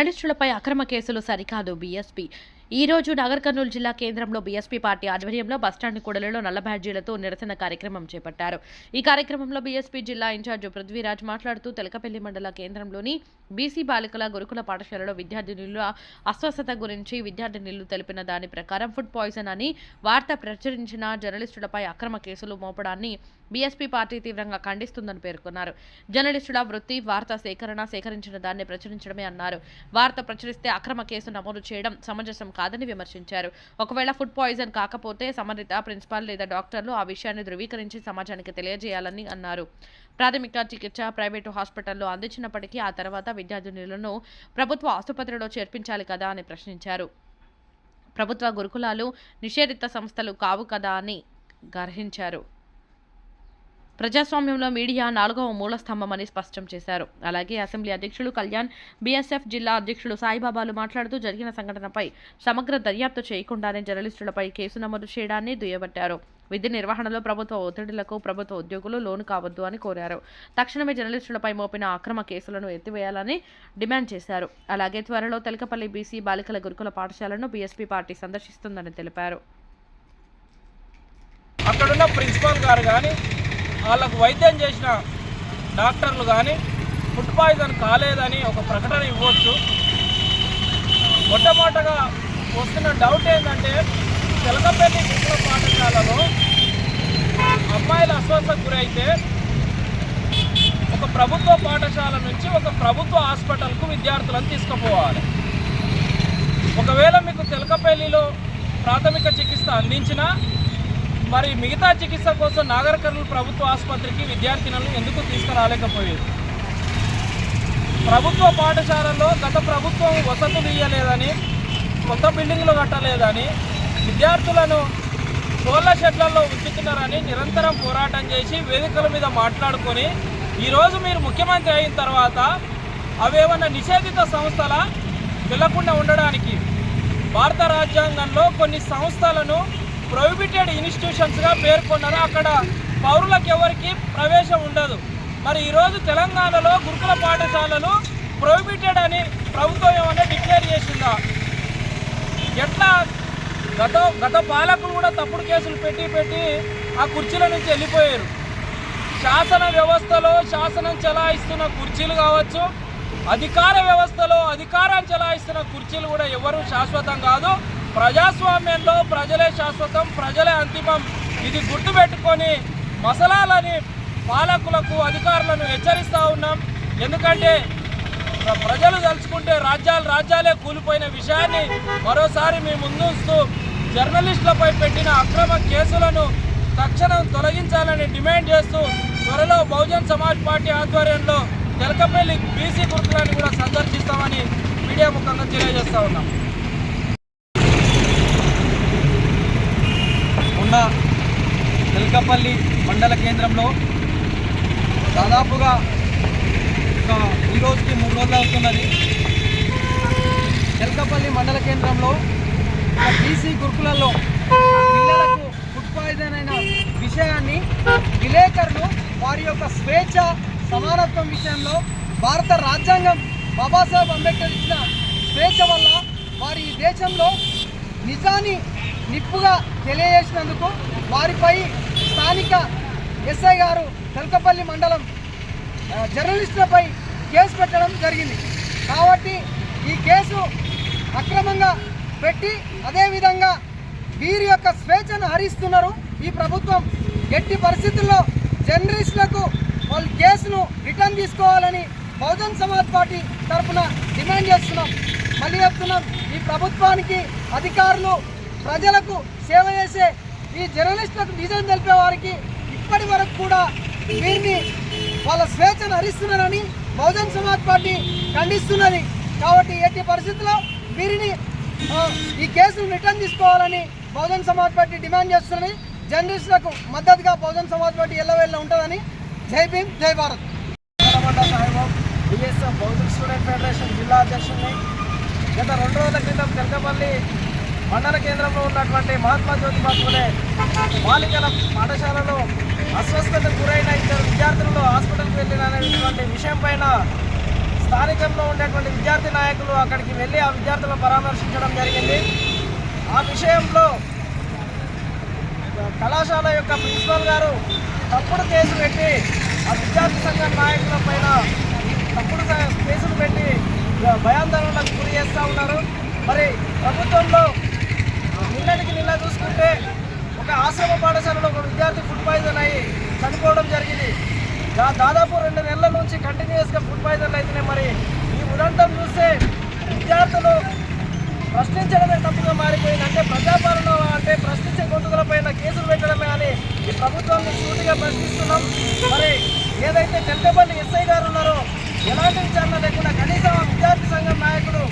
జర్నలిస్టులపై అక్రమ కేసులు సరికాదు బీఎస్పీ. ఈ రోజు నగర్ కర్నూలు జిల్లా కేంద్రంలో బీఎస్పీ పార్టీ ఆధ్వర్యంలో బస్టాండ్ కూడలలో నల్ల బ్యాడ్జీలతో నిరసన కార్యక్రమం చేపట్టారు. ఈ కార్యక్రమంలో బీఎస్పీ జిల్లా ఇన్ఛార్జ్ పృథ్వీరాజ్ మాట్లాడుతూ తెలకపల్లి మండల కేంద్రంలోని బీసీ బాలికల గురుకుల పాఠశాలలో విద్యార్థినుల అస్వస్థత గురించి విద్యార్థినులు తెలిపిన దాని ప్రకారం ఫుడ్ పాయిజన్ అని వార్త ప్రచురించిన జర్నలిస్టులపై అక్రమ కేసులు మోపడాన్ని బీఎస్పీ పార్టీ తీవ్రంగా ఖండిస్తుందని పేర్కొన్నారు. జర్నలిస్టుల వృత్తి వార్త సేకరణ సేకరించిన దాన్ని ప్రచురించడమే అన్నారు. వార్త ప్రచురిస్తే అక్రమ కేసు నమోదు చేయడం సమంజసం కాదని విమర్శించారు. ఒకవేళ ఫుడ్ పాయిజన్ కాకపోతే సంబంధిత ప్రిన్సిపాల్ లేదా డాక్టర్లు ఆ విషయాన్ని ధృవీకరించి సమాజానికి తెలియజేయాలని అన్నారు. ప్రాథమిక చికిత్స ప్రైవేటు హాస్పిటల్లో అందించినప్పటికీ ఆ తర్వాత విద్యార్థినులను ప్రభుత్వ ఆసుపత్రిలో చేర్పించాలి కదా అని ప్రశ్నించారు. ప్రభుత్వ గురుకులాలు నిషేధిత సంస్థలు కావు కదా అని గ్రహించారు. ప్రజాస్వామ్యంలో మీడియా నాలుగవ మూల స్తంభమని స్పష్టం చేశారు. అలాగే అసెంబ్లీ అధ్యక్షులు కళ్యాణ్ బీఎస్ఎఫ్ జిల్లా అధ్యక్షులు సాయిబాబాలు మాట్లాడుతూ జరిగిన సంఘటనపై సమగ్ర దర్యాప్తు చేయకుండానే జర్నలిస్టులపై కేసు నమోదు చేయడాన్ని దుయ్యబట్టారు. విధి నిర్వహణలో ప్రభుత్వ ఒత్తిడులకు ప్రభుత్వ ఉద్యోగులు లోను కావద్దు అని కోరారు. తక్షణమే జర్నలిస్టులపై మోపిన అక్రమ కేసులను ఎత్తివేయాలని డిమాండ్ చేశారు. అలాగే త్వరలో తెలకపల్లి బీసీ బాలికల గురుకుల పాఠశాలను బీఎస్పీ పార్టీ సందర్శిస్తుందని తెలిపారు. అక్కడున్న ప్రిన్సిపాల్ గారు కానీ వాళ్ళకు వైద్యం చేసిన డాక్టర్లు కానీ ఫుడ్ పాయిజన్ కాలేదని ఒక ప్రకటన ఇవ్వచ్చు. మొట్టమొదటగా వస్తున్న డౌట్ ఏంటంటే తెలకపల్లి గురుకుల పాఠశాలలో అమ్మాయిల అస్వస్థకు గురైతే ఒక ప్రభుత్వ పాఠశాల నుంచి ఒక ప్రభుత్వ హాస్పిటల్కు విద్యార్థులను తీసుకుపోవాలి. ఒకవేళ మీకు తెలకపల్లిలో ప్రాథమిక చికిత్స అందించినా మరి మిగతా చికిత్స కోసం నాగర్ కర్నూలు ప్రభుత్వ ఆసుపత్రికి విద్యార్థినులను ఎందుకు తీసుకురాలేకపోయేది ప్రభుత్వ పాఠశాలలో గత ప్రభుత్వం వసతులు ఇయ్యలేదని కొత్త బిల్డింగ్లు కట్టలేదని విద్యార్థులను కోళ్ళ షెడ్లలో ఉంచుతున్నారని నిరంతరం పోరాటం చేసి వేదికల మీద మాట్లాడుకొని ఈరోజు మీరు ముఖ్యమంత్రి అయిన తర్వాత అవేమన్నా నిషేధిత సంస్థల వెళ్ళకుండా ఉండడానికి భారత రాజ్యాంగంలో కొన్ని సంస్థలను ప్రొహిబిటెడ్ ఇన్స్టిట్యూషన్స్గా పేర్కొన్నారు. అక్కడ పౌరులకు ఎవరికి ప్రవేశం ఉండదు. మరి ఈరోజు తెలంగాణలో గురుకుల పాఠశాలలు ప్రొహిబిటెడ్ అని ప్రభుత్వం ఏమన్నా డిక్లేర్ చేసిందా? ఎట్లా? గత గత పాలకులు కూడా తప్పుడు కేసులు పెట్టి పెట్టి ఆ కుర్చీల నుంచి వెళ్ళిపోయారు. శాసన వ్యవస్థలో శాసనం చెలాయిస్తున్న కుర్చీలు కావచ్చు అధికార వ్యవస్థలో అధికారాన్ని చెలాయిస్తున్న కుర్చీలు కూడా ఎవరు శాశ్వతం కాదు. ప్రజాస్వామ్యంలో ప్రజలే శాశ్వతం ప్రజలే అంతిమం. ఇది గుర్తుపెట్టుకొని మసలాలని పాలకులకు అధికారులను హెచ్చరిస్తూ ఉన్నాం. ఎందుకంటే ప్రజలు తలుచుకుంటే రాజ్యాలు రాజ్యాలే కూలిపోయిన విషయాన్ని మరోసారి మీ ముందుస్తూ జర్నలిస్టులపై పెట్టిన అక్రమ కేసులను తక్షణం తొలగించాలని డిమాండ్ చేస్తూ త్వరలో బహుజన్ సమాజ్ పార్టీ ఆధ్వర్యంలో తెలకపల్లి బీసీ గుర్తులను కూడా సందర్శిస్తామని మీడియా ముఖంగా తెలియజేస్తా ఉన్నాం. తెలకపల్లి మండల కేంద్రంలో దాదాపుగా ఒక ఈ రోజుకి మూడు రోజులు అవుతున్నది. తెలకపల్లి మండల కేంద్రంలో బీసీ గురుకులలో పిల్లలకు ఫుడ్ పాయిజన్ అయిన విషయాన్ని విలేకరులు వారి యొక్క స్వేచ్ఛ సమానత్వం విషయంలో భారత రాజ్యాంగం బాబాసాహెబ్ అంబేద్కర్ ఇచ్చిన స్వేచ్ఛ వల్ల వారి దేశంలో నిజాన్ని నిప్పుగా తెలియజేసినందుకు వారిపై స్థానిక ఎస్ఐ గారు తెలకపల్లి మండలం జర్నలిస్టులపై కేసు పెట్టడం జరిగింది. కాబట్టి ఈ కేసు అక్రమంగా పెట్టి అదేవిధంగా వీరి యొక్క స్వేచ్ఛను హరిస్తున్నారు ఈ ప్రభుత్వం. ఎట్టి పరిస్థితుల్లో జర్నలిస్టులకు వాళ్ళ కేసును రిటర్న్ తీసుకోవాలని బహుజన్ సమాజ్ పార్టీ తరఫున డిమాండ్ చేస్తున్నాం. మళ్ళీ చెప్తున్నాం ఈ ప్రభుత్వానికి అధికారులు ప్రజలకు సేవ చేసే ఈ జర్నలిస్టులకు నిజం తెలిపే వారికి ఇప్పటి వరకు కూడా వీరిని వాళ్ళ స్వేచ్ఛను హరిస్తున్నారని బహుజన్ సమాజ్ పార్టీ ఖండిస్తున్నది. కాబట్టి ఎట్టి పరిస్థితుల్లో వీరిని ఈ కేసును రిటర్న్ తీసుకోవాలని బహుజన్ సమాజ్ పార్టీ డిమాండ్ చేస్తున్నది. జర్నలిస్టులకు మద్దతుగా బహుజన్ సమాజ్ పార్టీ ఎల్లవేళ్ళ ఉంటుందని జై భీమ్ జై భారత్. మండల బిఎస్ఎఫ్ బౌద్ధ స్టూడెంట్ ఫెడరేషన్ జిల్లా అధ్యక్షుడిని గత రెండు రోజుల క్రితం తెలకపల్లి మండల కేంద్రంలో ఉన్నటువంటి మహాత్మా జ్యోతిబా ఫులే బాలికల పాఠశాలలో అస్వస్థతకు గురైన ఇద్దరు విద్యార్థులను హాస్పిటల్కి వెళ్ళిన అనేటువంటి విషయం పైన స్థానికంలో ఉండేటువంటి విద్యార్థి నాయకులు అక్కడికి వెళ్ళి ఆ విద్యార్థులను పరామర్శించడం జరిగింది. ఆ విషయంలో కళాశాల యొక్క ప్రిన్సిపల్ గారు తప్పుడు కేసు పెట్టి ఆ విద్యార్థి సంఘం నాయకుల పైన తప్పుడు కేసులు పెట్టి భయాందోళనలకు గురి చేస్తూ ఉన్నారు. మరి ప్రభుత్వంలో నిన్నటికి నిన్న చూసుకుంటే ఒక ఆశ్రమ పాఠశాలలో ఒక విద్యార్థి ఫుడ్ పాయిజన్ అయ్యి చనిపోవడం జరిగింది. దా- దాదాపు రెండు నెలల నుంచి కంటిన్యూస్గా ఫుడ్ పాయిజన్ అవుతున్నాయి మరి ఈ ఉదంతం చూస్తే విద్యార్థులు ప్రశ్నించడమే తప్పుగా మారిపోయింది అంటే ప్రజాపాలన అంటే ప్రశ్నించే గొంతుల పైన కేసులు పెట్టడమే అని ఈ ప్రభుత్వాన్ని సూటిగా ప్రశ్నిస్తున్నాం. మరి ఏదైతే పెద్దపల్లి ఎస్ఐ గారు ఉన్నారో ఎలాంటి విచారణ లేకుండా కనీసం విద్యార్థి సంఘం నాయకుడు